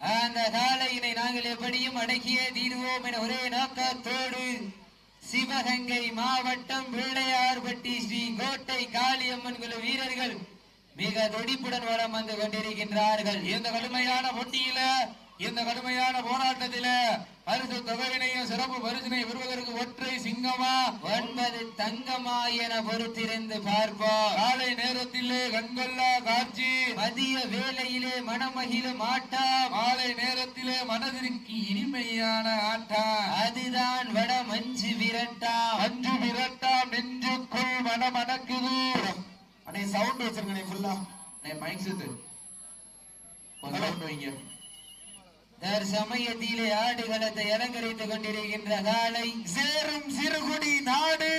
அந்த காலையினை நாங்கள் எப்படியும் அடக்கியே தீர்வோம் என ஒரே நோக்கத்தோடு சிவகங்கை மாவட்டம் பிள்ளையார்பட்டி ஸ்ரீ கோட்டை காளியம்மன் குழு வீரர்கள் மிக துடிப்புடன் வரம் வந்து கொண்டிருக்கின்றார்கள். இந்த கடுமையான போட்டியில இந்த கடுமையான போராட்டத்தில பரிசு தொகையினையும் சிறப்பு பரிசினை பெறுவதற்கு ஒற்றை சிங்கமா? ஒன்பது தங்கமா என பொறுத்திருந்து பார்ப்போம். காலை நேரத்திலே கண்கொள்ளா காட்சி. மதிய வேளையிலே மனமகிழும் ஆட்டம். மாலை நேரத்திலே மனதிற்கு இனிமையான ஆட்டம். அதுதான் வட மஞ்சு விரட்டா அஞ்சு விரட்டாம் நெஞ்சுக்குள் மனமணக்குது. அண்ணே சவுண்ட் வச்சிருக்கனே ஃபுல்லா மைக் சவுண்ட் வைங்க. தற்சமயத்திலே ஆடுகளத்தை அலங்கரித்துக் கொண்டிருக்கின்ற காலை சேரும் சிறுகுடி நாடு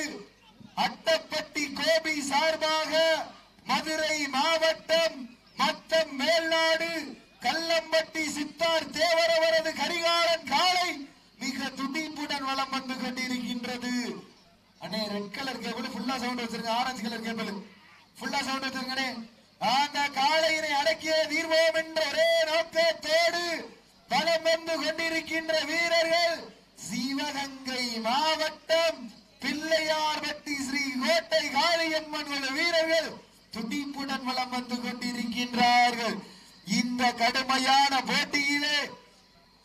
அட்டப்பட்டி கோபி சார்பாக மதுரை மாவட்டம் மத்தம் மேல்நாடு கல்லம்பட்டி சித்தார் தேவரவரது கரிகாலன் காலை மிக துடிப்புடன் வளம் வந்து கொண்டிருக்கின்றது. அண்ணே ரெட் கலர் கேபிள் ஃபுல்லா சவுண்ட் வச்சிருங்க ஆரஞ்சு கலர் கேபிள் ஃபுல்லா சவுண்ட் வச்சிருங்கண்ணே அந்த காலையினை அடக்கிய தீர்வோம் என்ற ஒரே நோக்கத்தை பலம் வந்து கொண்டிருக்கின்ற வீரர்கள் சிவகங்கை மாவட்டம் பிள்ளையார்பட்டி ஸ்ரீ கோட்டை காளியம்மன் வீரர்கள் துடிப்புடன் வளம் வந்து கொண்டிருக்கின்றார்கள். இந்த கடுமையான போட்டியிலே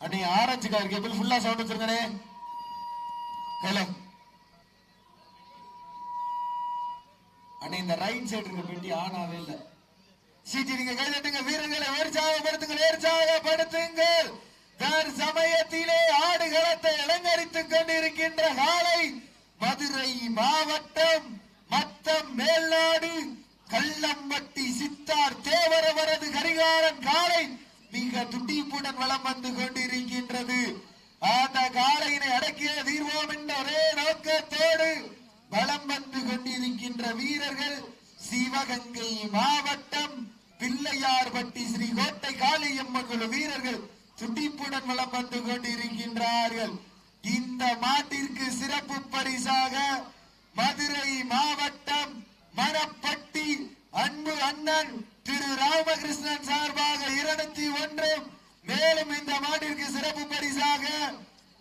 அன்னை ஆரஞ்சு கலர் கேபிள் ஃபுல்லா சவுண்ட் வச்சிருங்கண்ணே. ஹலோ. அண்ணே இந்த ரைட் சைடு இருக்க பெட்டி ஆனாவே இல்லை. சீட்டி நீங்க கைதட்டுங்க வீரர்களை உற்சாகப்படுத்துங்கள் உற்சாகப்படுத்துங்கள். சமயத்திலே ஆடுகளத்தை அலங்கரித்துக் கொண்டிருக்கின்ற காலை மதுரை மாவட்டம் மத்தம் மேல்நாடு கள்ளம்பட்டி சித்தார் தேவரவரது கரிகாலன் காலை மிக துடிப்புடன் வளம் வந்து கொண்டிருக்கின்றது. அந்த காலையினை அடக்கிய தீர்வோம் என்ற ஒரே நோக்கத்தோடு வலம் வந்து கொண்டிருக்கின்ற வீரர்கள் சிவகங்கை மாவட்டம் பிள்ளையார்பட்டி ஸ்ரீ கோட்டை காளியம்மன் குழு வீரர்கள் துடிப்புடன் வளம் வந்து கொண்டிருக்கின்றார்கள். இந்த மாட்டிற்கு சிறப்பு பரிசாக மதுரை மாவட்டம் மரப்பட்டி அன்பு அண்ணன் திரு ராமகிருஷ்ணன் சார்பாக இருநூத்தி ஒன்று. மேலும் இந்த மாட்டிற்கு சிறப்பு பரிசாக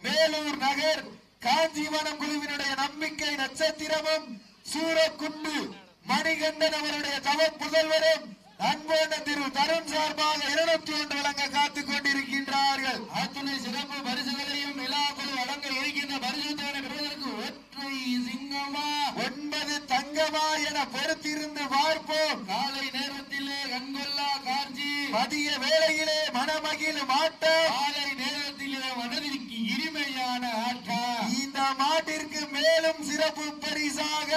மேலூர் நகர் காஞ்சிவனம் குழுவினுடைய நம்பிக்கை நட்சத்திரமும் சூரக்குண்டு மணிகண்டன் அவருடைய தவ புதல்வரும் அன்போன திரு தருண் சார்பாக இருநூத்தி ஒன்று வழங்க காத்துக் கொண்டிருக்கின்றார்கள். அத்துணை சிறப்பு பரிசுகளையும் விழாக்குழு வழங்க இருக்கின்ற பரிசுத்தான பெறுவதற்கு ஒற்றை சிங்கமா? ஒன்பது தங்கமா என பொறுத்திருந்து பார்ப்போம். காலை நேரத்திலே கண்கொள்ளா காஞ்சி மதிய வேளையிலே மனமகிழும் ஆட்டம் காலை நேரத்திலே மனதிற்கு இனிமையான ஆட்டம். இந்த மாட்டிற்கு மேலும் சிறப்பு பரிசாக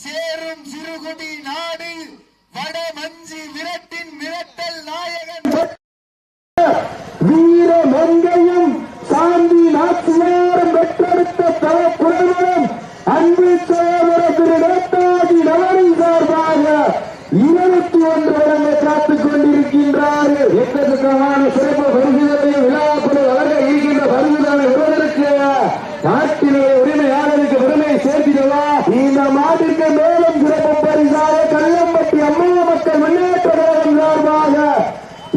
சேரும் சிறுகுடி நாடு வட மஞ்சி விரட்டின் மிரட்டல் நாயகன் வீர மங்கையும் சாந்தி நாச்சியாரும் பெற்றெடுத்த தல புலவரும் அன்பு சோதர திரு நேதாஜி நவரின் சார்பாக இருபத்தி ஒன்று வழங்க காத்துக் கொண்டிருக்கின்றார் எக்கச்சக்கமான சிறப்பு பரிசுகளையும் விழாக்குழு வழங்க இருக்கின்ற பரிசுகளை பெறுவதற்கு நாட்டிலே உரிமையாளருக்கு பெருமை சேர்த்திடவா இந்த மாட்டிற்கு மேலும் சிறப்பு பரிசாக கள்ளம்பட்டி அம்மைய மக்கள் முன்னேற்ற கழகம் சார்பாக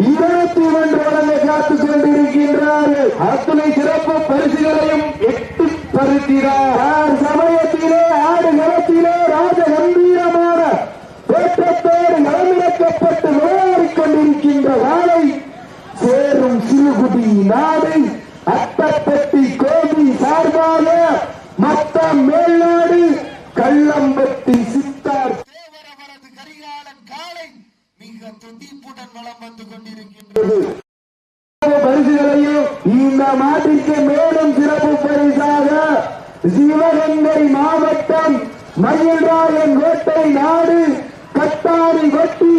இருபத்தி ஒன்று வழங்க காத்துக் கொண்டிருக்கின்றார்கள் அத்துணை சிறப்பு பரிசுகளையும் எட்டு பருத்தினார் சமயத்திலே ஆடு களத்திலே ராஜ கம்பீரமான தோற்றத்தோடு களமிறக்கப்பட்டு விளையாடிக் கொண்டிருக்கின்ற வாழை சேரும் சிறுகுடி நாடு அட்டப்பட்டி கோபி சார்பாக மத்த மேல்நாடு கள்ளம்பட்டி சித்தார் தேவரவரது கரிகாலன் காலை மிக துடிப்புடன் வலம் வந்து கொண்டிருக்கின்றது பரிசுகளையும் இந்த மாட்டிற்கு மேலும் சிறப்பு பரிசாக சிவகங்கை மாவட்டம் என் கோட்டை நாடு கட்டாரி கொட்டி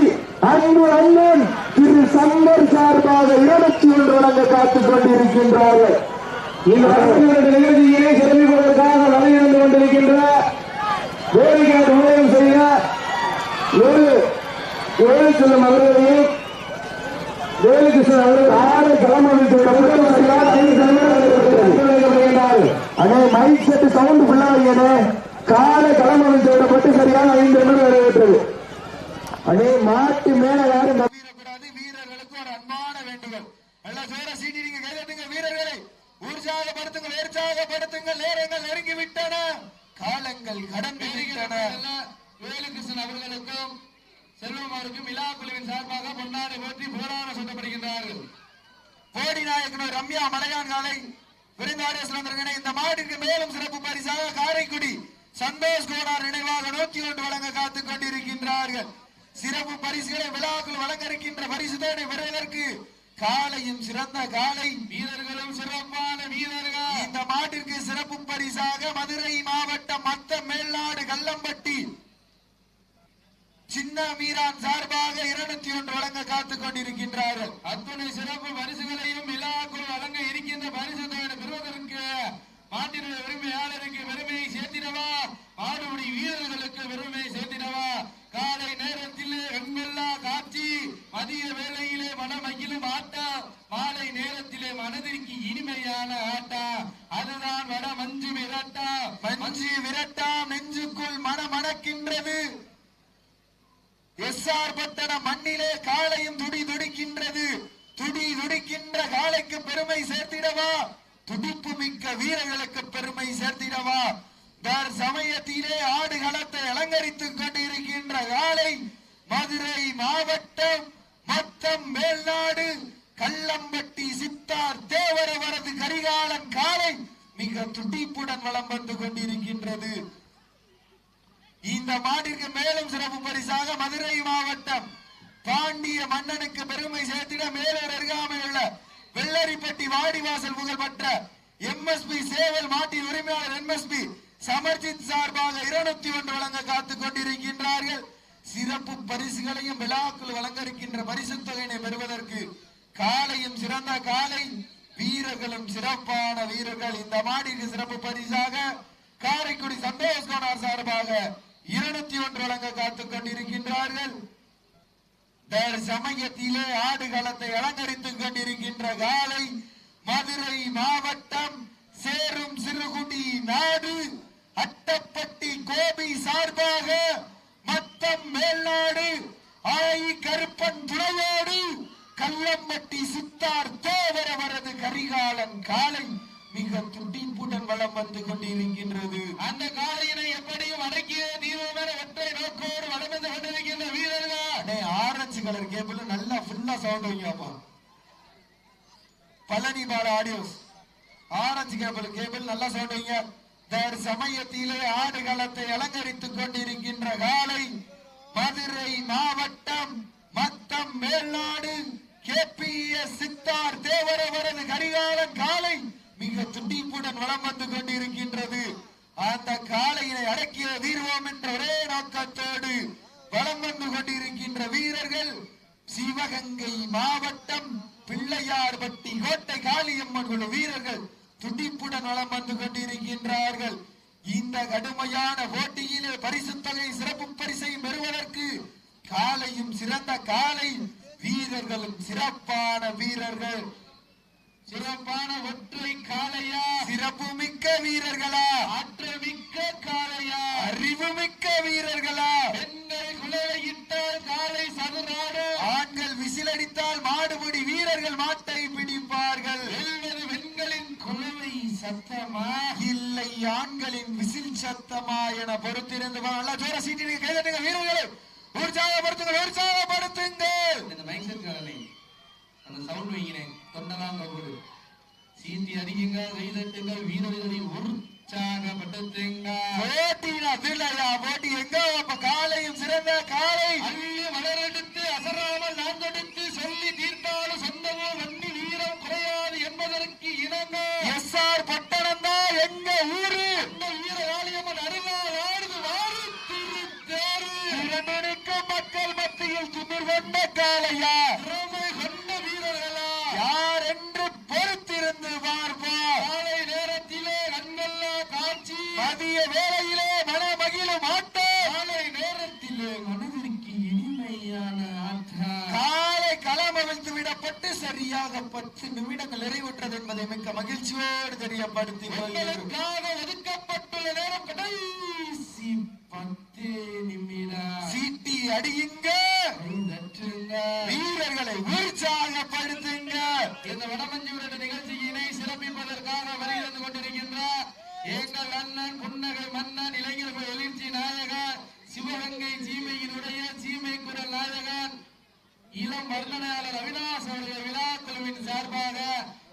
அன்பு அண்ணன் திரு சங்கர் சார்பாக இருபத்தி ஒன்று வழங்க காத்துக் கொண்டிருக்கின்றார்கள். இந்த அரசியல் நிகழ்ச்சியிலே சிறப்பிப்பதற்காக வழியிருந்து கொண்டிருக்கின்ற கோரிக்காட்டு ஊழியம் செய்த ஒரு கோழி செல்லும் அவர்களையும் வேலுகிருஷ்ணன் அவர்கள் ஆறு கிளம்பி அதே மைக் செட்டு சவுண்ட் ஃபுல்லா வைக்கணே சரியான ஐந்து நிமிடம் நிறைவேற்றது அடே மாட்டு மேல யாரும் வீரர்களுக்கு ஒரு அன்பான வேண்டுகோள். நல்ல சோர சீட்டி நீங்க கைதட்டுங்க வீரர்களை. உற்சாகப்படுத்துங்கள் உற்சாகப்படுத்துங்கள் நேரங்கள் நெருங்கி விட்டன காலங்கள் கடந்து விட்டன. வேலுகிருஷ்ணன் அவர்களுக்கும் செல்வமாருக்கும் விழா குழுவின் சார்பாக பொன்னாடை போற்றி போராட சொல்லப்படுகின்றார்கள். கோடி நாயக்கனூர் ரம்யா மலையான் காலை விருந்தாடிய சுதந்திரங்கனை இந்த மாட்டிற்கு மேலும் சிறப்பு பரிசாக காரைக்குடி சந்தோஷ் கோனார் நினைவாக நூத்தி ஒன்று வழங்க காத்துக் கொண்டிருக்கின்றார்கள். சிறப்பு பரிசுகளை விழாக்குள் வழங்க இருக்கின்ற பரிசுதனை பெறுவதற்கு காலையும் சிறந்த காலை. வீரர்களும் சிறப்பான வீரர்கள். இந்த மாட்டிற்கு சிறப்பு பரிசாக மதுரை மாவட்டம் மத்த மேல்நாடு கல்லம்பட்டி சின்ன மீரான் சார்பாக இருநூத்தி ஒன்று வழங்க காத்துக் கொண்டிருக்கின்றார்கள். அத்துணை சிறப்பு பரிசுகளையும் விழாக்குள் வழங்க இருக்கின்ற பரிசு தொகையை பெறுவதற்கு மாட்டினுடைய உரிமையாளருக்கு பெருமையை சேர்த்திடவா மாடுபடி வீரர்களுக்கு பெருமையை சேர்த்திடவா காலை நேரத்தில் வெண்மெல்லா காட்சி மதிய வேளையிலே மனமகிழும் ஆட்டம் மாலை நேரத்திலே மனதிற்கு இனிமையான ஆட்டம் அதுதான் வட மஞ்சு விரட்டா மஞ்சு விரட்டா நெஞ்சுக்குள் மனமணக்கின்றது எஸ்ஆர் பட்டண மண்ணிலே காளையும் துடி துடிக்கின்றது துடி துடிக்கின்ற காளைக்கு பெருமை சேர்த்திடவா துடிப்பு மிக்க வீரர்களுக்கு பெருமை சேர்த்திடவா தர் நேரத்திலே ஆடு களத்தை அலங்கரித்துக் கொண்டிருக்கின்ற காலை மதுரை மாவட்டம் மொத்தம் மேல்நாடு கள்ளம்பட்டி சித்தார் தேவரவரது கரிகாலன் காலை மிக துடிப்புடன் வளம் வந்து கொண்டிருக்கின்றது. இந்த மாட்டிற்கு மேலும் சிறப்பு பரிசாக மதுரை மாவட்டம் பாண்டிய மன்னனுக்கு பெருமை சேர்த்திட மேலூர் அருகாமையில் உள்ள வெள்ளரிப்பட்டி வாடிவாசல் புகழ்பெற்ற எம்எஸ்பி சேவல் மாட்டின் உரிமையாளர் எம்எஸ்பி சமர்ஜித் சார்பாக இருநூத்தி ஒன்று வழங்க காத்துக் கொண்டிருக்கின்றார்கள். சிறப்பு பரிசுகளையும் விழாக்கள் வழங்க இருக்கின்ற பரிசு தொகையினை பெறுவதற்கு காலையும் சிறந்த காலை வீரர்களும் சிறப்பான வீரர்கள். இந்த மாடிக்கு சிறப்பு பரிசாக காரைக்குடி சந்தோஷ் கோனார் சார்பாக இருநூத்தி ஒன்று வழங்க காத்துக் கொண்டிருக்கின்றார்கள். சமயத்திலே ஆடுகளத்தை அலங்கரித்துக் கொண்டிருக்கின்ற காலை மதுரை மாவட்டம் சேரும் சிறுகுடி நாடு. அட்டப்பட்டி கோபி சார்பாக மத்தம் மேல்நாடு ஆயி கருப்பன் துணையோடு கல்லம்பட்டி சித்தார் தேவரவரது கரிகாலன் காலை மிக துடிப்புடன் வலம் வந்து கொண்டிருக்கின்றது. அந்த காலையினை எப்படியும் அடக்கிய தீவிரமான ஒற்றை நோக்கோடு வலம் வந்து கொண்டிருக்கின்ற வீரர்கள்? ஆரஞ்சு கலர் கேபிள் நல்லா ஃபுல்லா sound வைங்கப்பா Palani Bala audios orange cable cable நல்லா சவுண்ட் வைங்க. தற்சமயத்திலே ஆடுகளத்தை அலங்கரித்துக் கொண்டிருக்கின்ற காலை மதுரை மாவட்டம் மத்தம் மேல்நாடு கேபிஎஸ் சித்தார் தேவரவரது கரிகாலன் காலை மிக துண்டிப்புடன் வளம் வந்து கொண்டிருக்கின்றது. அந்த காலையினை அடக்கிய தீர்வோம் என்ற ஒரே நோக்கத்தோடு வளம் வந்து கொண்டிருக்கின்ற வீரர்கள் சிவகங்கை மாவட்டம் பிள்ளையார்பட்டி கோட்டை காளியம்மன் குழு வீரர்கள் துடிப்புடன் வலம் வந்து கொண்டிருக்கின்றார்கள். இந்த கடுமையான போட்டியிலே பரிசு தொகை சிறப்பு பரிசை பெறுவதற்கு காலையும் சிறந்த காலை வீரர்களும் சிறப்பான வீரர்கள். சிறப்பான ஒற்றை காளையா? சிறப்பு மிக்க வீரர்களா? ஆற்றல் மிக்க காளையா? அறிவு மிக்க வீரர்களா? பெண்கள் குலவையிட்டால் காலை சதுராடு ஆண்கள் விசிலடித்தால் மாடுபிடி வீரர்கள் மாட்டை பிடிப்பார்கள் வெல்வது பெண்களின் குலவை சத்தமா இல்லை ஆண்களின் விசில் சத்தமா என பொறுத்திருந்து. நல்லா ஜோர சீட்டி கைதட்டுங்க வீரர்களை. உற்சாகப்படுத்துங்கள் உற்சாகப்படுத்துங்கள். இந்த செட் காரணி அந்த சவுண்ட் வைக்கிறேன் தொண்டலாம் கபூர் சீட்டி அடிக்குங்க கைதட்டுங்கள் வீரர்களை உற்சாகப்படுத்துங்க போட்டியின் அதிலையா போட்டி எங்க? அப்ப காலையும் சிறந்த காலை. அள்ளி மலரெடுத்து அசராமல் நான் கொடுத்து கொண்ட காலையா திறமை கொண்ட வீரர்களா? யார் என்று பொறுத்திருந்து பார்ப்போம். காலை நேரத்திலே கண்கொள்ளா காட்சி. மதிய வேளையிலே மன மகிழும் ஆட்டம் காலை நேரத்திலே மனதிற்கு இனிமையான ஆட்டம் காலை களமவிழ்த்து விடப்பட்டு சரியாக பத்து நிமிடங்கள் நிறைவுற்றது என்பதை மிக்க மகிழ்ச்சியோடு தெரியப்படுத்தி கொள்கிறேன் பெண்களுக்காக ஒதுக்கப்பட்டுள்ள நேரம் கடைசி பத்து நிமிடம் சீட்டி அடியுங்கள் தட்டுங்க கை தட்டுங்க வீரர்களை உற்சாகப்படுத்துங்க இந்த வடமஞ்சி விரட்டு நிகழ்ச்சியினை சிறப்பிப்பதற்காக வருகிறது கொண்டிருக்கின்ற எங்கள் அண்ணன் புன்னகை மன்னன் இளைஞர்கள் எழுச்சி நாயகன் சிவகங்கை சீமையினுடைய சீமை குரல் நாயகன் இளம் வர்ணனையாளர் அவினாஷ் அவர்கள் விழா குழுவின் சார்பாக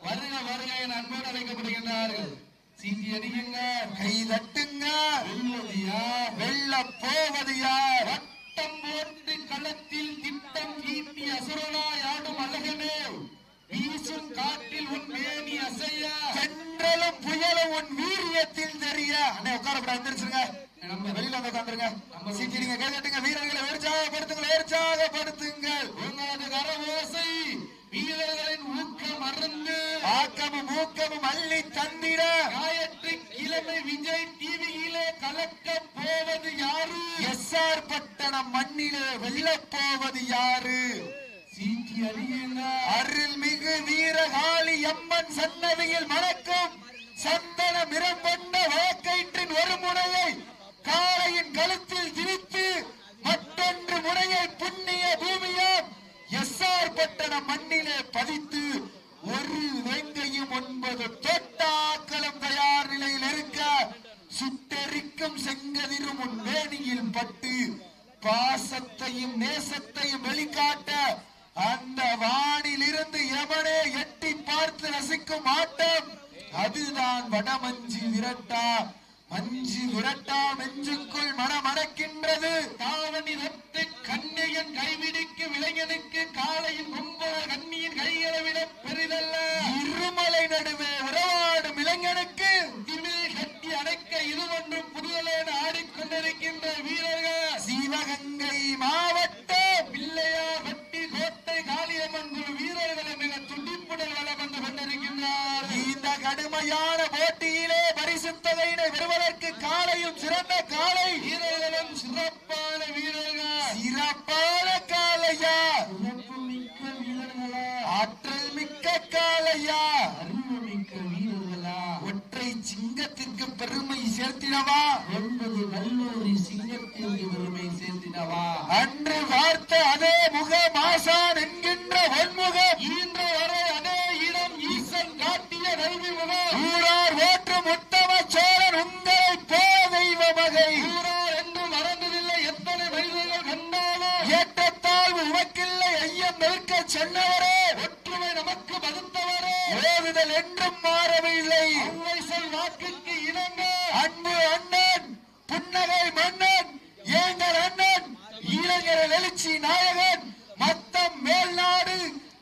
வருக வருக என அன்போடு அழைக்கப்படுகின்றார்கள் சீட்டி அடியுங்க கை தட்டுங்க வெல்வது யார் வெல்ல போவது யார் வட்டம் போட்டு களத்தில் திட்டம் ஈட்டி அசுரனாய் ஆடும் அழகனே வீசும் காட்டில் உன் மேனி அசைய தென்றலும் புயலும் உன் வீரியத்தில் தெரிய அண்ணே உட்காரப்பட எந்திரிச்சிருங்க நம்ம வெளியில வந்து உட்காந்துருங்க சீட்டி நீங்க கை தட்டுங்க வீரர்களை உற்சாகப்படுத்துங்கள் உற்சாகப்படுத்துங்கள் உங்களது கரவோசை வீரர்களின் ஊக்கம் மறந்து ஆக்கமும் ஊக்கமும் அள்ளி தந்திட ஞாயிற்று கிழமை விஜய் டிவியிலே கலக்க போவது யாரு எஸ்ஆர் பட்டணம் மண்ணிலே வெல்லப் போவது யாரு? அருள்மிகு வீரகாளி அம்மன் சன்னதியில் மணக்கும் சந்தன நிறம் கொண்ட வழக்கயிற்றின் ஒரு முனையை காளையின் கழுத்தில் திரித்து மற்றொன்று முனையை புண்ணிய பூமியாம் எஸ்ஆர் பட்டணம் மண்ணிலே பதித்து ஒரு வெங்கையும் ஒன்பது தோட்டாக்களும் தயார் நிலையில் இருக்க சுட்டெரிக்கும் செங்கதிரும் உன் வேணியில் பட்டு பாசத்தையும் நேசத்தையும் வெளிக்காட்ட அந்த வானிலிருந்து எவனே எட்டி பார்த்து ரசிக்கும் ஆட்டம் அதுதான் வடமஞ்சி விரட்டா. மஞ்சி விரட்டா மெஞ்சுக்குள் மனமணக்கின்றது தாவணி ரத்து கண்ணியன் கைவிடிக்கும் விளைஞனுக்கு காலையின் கும்பல கண்ணியின் கைகளை விட பெரிதல்ல. இருமலை நடுவே உறவாடும் இளைஞனுக்கு திமிழ் கட்டி அடைக்க இது ஒன்றும் புதுதலேன ஆடிக்கொண்டிருக்கின்ற வீரர்கள் சிவகங்கை மாவட்டம் பிள்ளையார் வெட்டி கோட்டை காளியம்மன் குழு வீரர்களை மிக துடிப்புடன் வளம் வந்து கொண்டிருக்கின்றார். இந்த கடுமையான போட்டியிலே பரிசுத்தகையினை பெறுவதற்கு காலையும் சிறந்த காலை. வீரர்களும் சிறப்பான வீரர்கள். சிறப்பான காலையா. மிக்க வீரர்களா. ஆற்றல் மிக்க காலையா. ஒற்றை சிங்கத்திற்கு பெருமை சேர்த்திடவா. கல்லூரி சிங்கத்திற்கு அன்று பார்த்த அதே முக மாசான் என்கின்ற வன்முக இன்று வரை அதே இடம் ஈசன் காட்டிய நல்வி முகம். ஊரார் ஓற்றும் உத்தம சோழன் உங்களை போ தெய்வ மகை. ஊரார் என்று மறந்ததில்லை எத்தனை மனிதர்கள் கண்டாலோ ஏற்றத்தாழ்வு உமக்கில்லை ஐயம் நிற்க சென்னவரே. ஒற்றுமை நமக்கு மறுத்தவரே. ஓதுதல் என்றும் மாறவில்லை அவ்வை சொல் வாக்குக்கு இணங்க அன்பு அண்ணன் புன்னகை மன்னன் ஏங்கர் அண்ணன் இளைஞர் எழுச்சி நாயகன் மத்தம் மேல்நாடு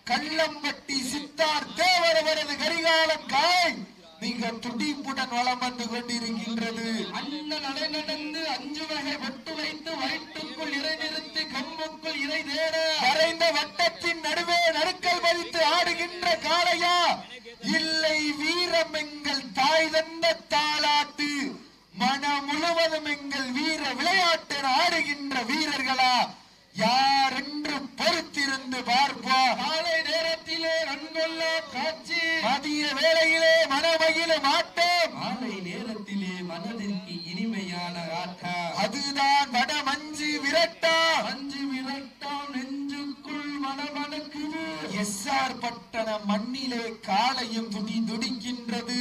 கள்ளம்பட்டி சித்தார் தேவர் அவரது கரிகாலம் காய் மிக துடிப்புடன் வளம் வந்து கொண்டிருக்கின்றது அண்ணன் நடந்து அஞ்சு வகை பொட்டு வைத்து வயிற்றுக்குள் இறை நிறுத்தி கம்புக்குள் இறை தேட. வரைந்த வட்டத்தின் நடுவே நடுக்கல் வைத்து ஆடுகின்ற காளையா? இல்லை வீரம் எங்கள் தாய் தந்த தாளாட்டு. மனம் முழுவதும் எங்கள் வீர விளையாட்டு ஆடுகின்ற வீரர்களா? யார் என்று பொறுத்திருந்து பார்ப்போம். காலை நேரத்திலே கண்கொள்ளா காட்சி. மதிய வேளையிலே மனமகிழும் ஆட்டம் மாலை நேரத்திலே மனதிற்கு இனிமையான ஆட்டம். அதுதான் வட மஞ்சு விரட்டா. அஞ்சு விரட்டாம் நெஞ்சுக்குள் மனமணக்குது எஸ்ஆர் பட்டண மண்ணிலே காலையும் துடி துடிக்கின்றது.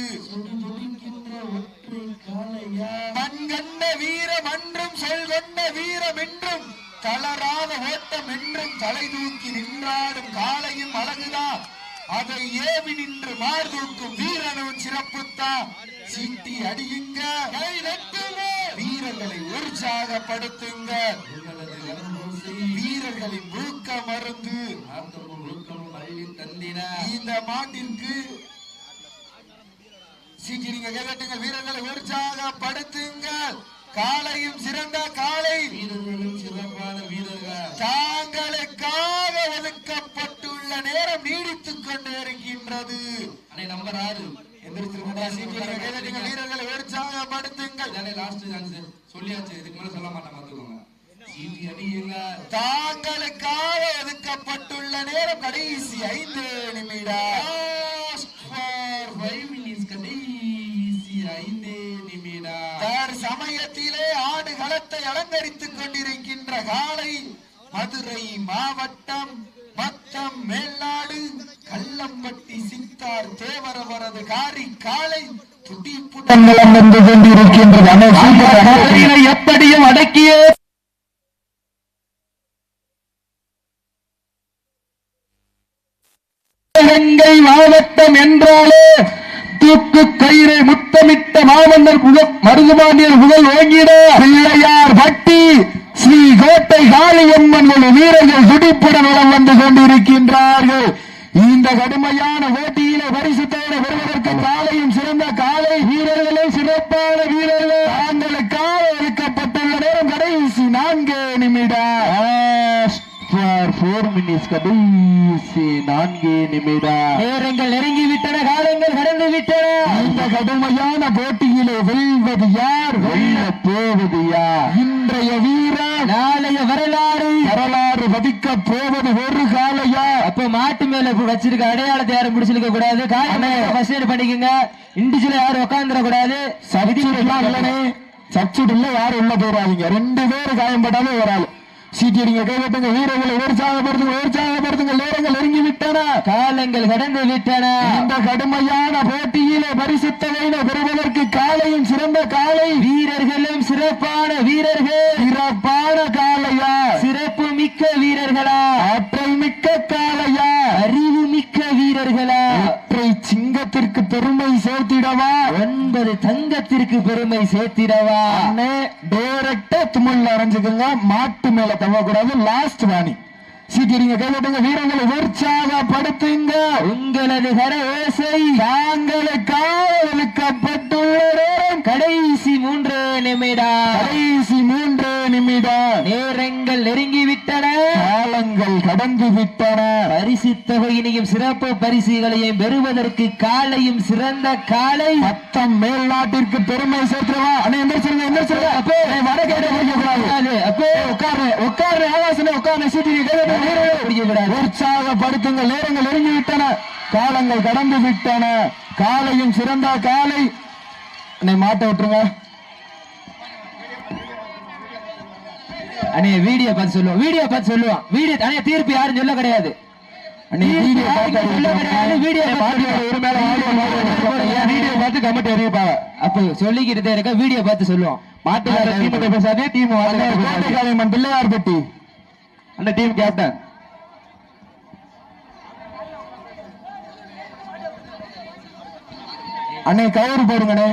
துடிக்கின்ற ஒற்றை காளையா? மண் கண்ட வீரம் அன்றும் சொல் கொண்ட வீரம் என்றும். தளராத ஓட்டம் என்றும் தலை தூக்கி நின்றாடும் காலையும் அழகுதான் அதை ஏவி நின்று மார்தூக்கும் வீரனும் சிறப்புத்தான் சீட்டி அடியுங்க. வீரர்களை உற்சாகப்படுத்துங்க. வீரர்களின் ஊக்க மருந்து. இந்த மாட்டிற்கு சீட்டி நீங்க கேட்டுங்க வீரர்களை உற்சாகப்படுத்துங்கள். காலையும் சிறந்த காலை. வீரர்களும் சிறப்பான வீரர்கள். தாங்களுக்காக ஒதுக்கப்பட்டுள்ள நேரம் நீடித்துக் கொண்டே இருக்கின்றது. அன்னை நம்பர் ஆறு வீரர்களை உற்சாகப்படுத்துங்கள். சொல்லியாச்சு இதுக்கு மேல சொல்ல மாட்டேன் பாத்துக்கோங்க தாங்களுக்காக ஒதுக்கப்பட்டுள்ள நேரம் கடைசி ஐந்து நிமிடம். களத்தை அலங்கரித்துக் கொண்டிருக்கின்ற காலை மதுரை மாவட்டம் மத்தம் மேல்நாடு கல்லம்பட்டி சித்தார் தேவரவரது காரி காலை துடிப்புடன் வந்து கொண்டிருக்கின்றது எப்படியும் அடக்கிய. மாவட்டம் என்றாலே தூக்கு கயிறை முத்தமிட்ட மாமன்னர் புகழ் மருதுபாண்டியர் புகழ் ஓங்கிட பிள்ளையார் பட்டி ஸ்ரீ கோட்டை காளியம்மன் வீரர்கள் துடிப்புடன் நலம் வந்து கொண்டிருக்கின்றார்கள். இந்த கடுமையான போட்டியிலே பரிசுத்தோடு வருவதற்கு காலையும் சிறந்த காலை வீரர்களும் சிறப்பான வீரர்கள். தாங்களுக்காக ஒதுக்கப்பட்டுள்ள நேரம் கடைசி நான்கு நிமிடம். போர் மினிட்ஸ் கடைசி நான்கு நிமிடம் நேரங்கள் நெருங்கி விட்டன காலங்கள் கடந்து விட்டன இந்த கடுமையான போட்டியிலே வெல்வது யார்? வெல்ல போவது யார்? இன்றைய வீரர் நாளைய வரலாறு. வரலாறு வதிக்க போவது ஒரு காலையா அப்ப மாட்டு மேல வச்சிருக்க அடையாளத்தை யாரும் முடிச்சிருக்க கூடாது. எய்ட் பண்ணிக்கங்க. இண்டிஜுவலா யாரும் உட்காந்துட கூடாது. எல்லாம் இல்லனே சப்ஜூட் இல்ல யாரும் உள்ள போறாதீங்க ரெண்டு பேரும் காயம்பட்டாலும் ஒரு ஆள். சீட்டிடிங்க கைவிட்டுங்க வீரர்களை உற்சாகப்படுத்துங்க உற்சாகப்படுத்துங்க நேரங்கள் நெருங்கி விட்டன காலங்கள் கடந்து விட்டன. இந்த கடுமையான போட்டியிலே பரிசுத்தவையினை பெறுவதற்கு காலையும் சிறந்த காலை. வீரர்களும் சிறப்பான வீரர்கள். சிறப்பான காலையா? சிறப்பு மிக்க வீரர்களா? ஆற்றல் மிக்க காலையா? அறிவு மிக்க வீரர்களா? ஒற்றை சிங்கத்திற்கு பெருமை சேர்த்திடவா? ஒன்பது தங்கத்திற்கு பெருமை சேர்த்திடவா? டைரக்டா தும்மல் அரைஞ்சுக்குங்க. மாட்டு மேல தவக்கூடாது லாஸ்ட் வாணி. சீட்டிடிங்க கைவிட்டுங்க வீரர்களை உற்சாகப்படுத்துங்க உங்களது கர ஓசை தாங்களுக்காக நேரம் கடைசி மூன்று நிமிடம். கடைசி மூன்று நிமிடம். நேரங்கள் நெருங்கி விட்டன காலங்கள் கடந்து விட்டன பரிசு தொகையினையும் சிறப்பு பரிசுகளையும் பெறுவதற்கு காலையும் சிறந்த காலை. மொத்தம் மேல் நாட்டிற்கு பெருமை சேர்த்துவா அண்ணே எந்திரிச்சிருங்க எந்திரிச்சிருங்க. அப்போ. வர கேட்ட கூடாது. அப்போ. உட்காரு உட்காரு ஆகாசனே உட்காரு சீட்டி. உற்சாகப்படுத்துங்க நேரங்கள் நெருங்கி விட்டன. காலங்கள் கடந்து விட்டன. காலையும் சிறந்த காலை. என்னை மாட்ட விட்டுருங்க. அண்ணே வீடியோ பார்த்து சொல்லுவோம் வீடியோ பார்த்து சொல்லுவோம் வீடியோ அண்ணே தீர்ப்பு யாரும் சொல்ல கிடையாது. சொல்லிக்கிட்டு இருக்க வீடியோ பார்த்து சொல்லுவோம். டீம் பேசாதே. டீம் பிள்ளையார் பெட்டி. அந்த டீம் கேப்டன் அண்ணே கயிறு போடுங்கண்ணே.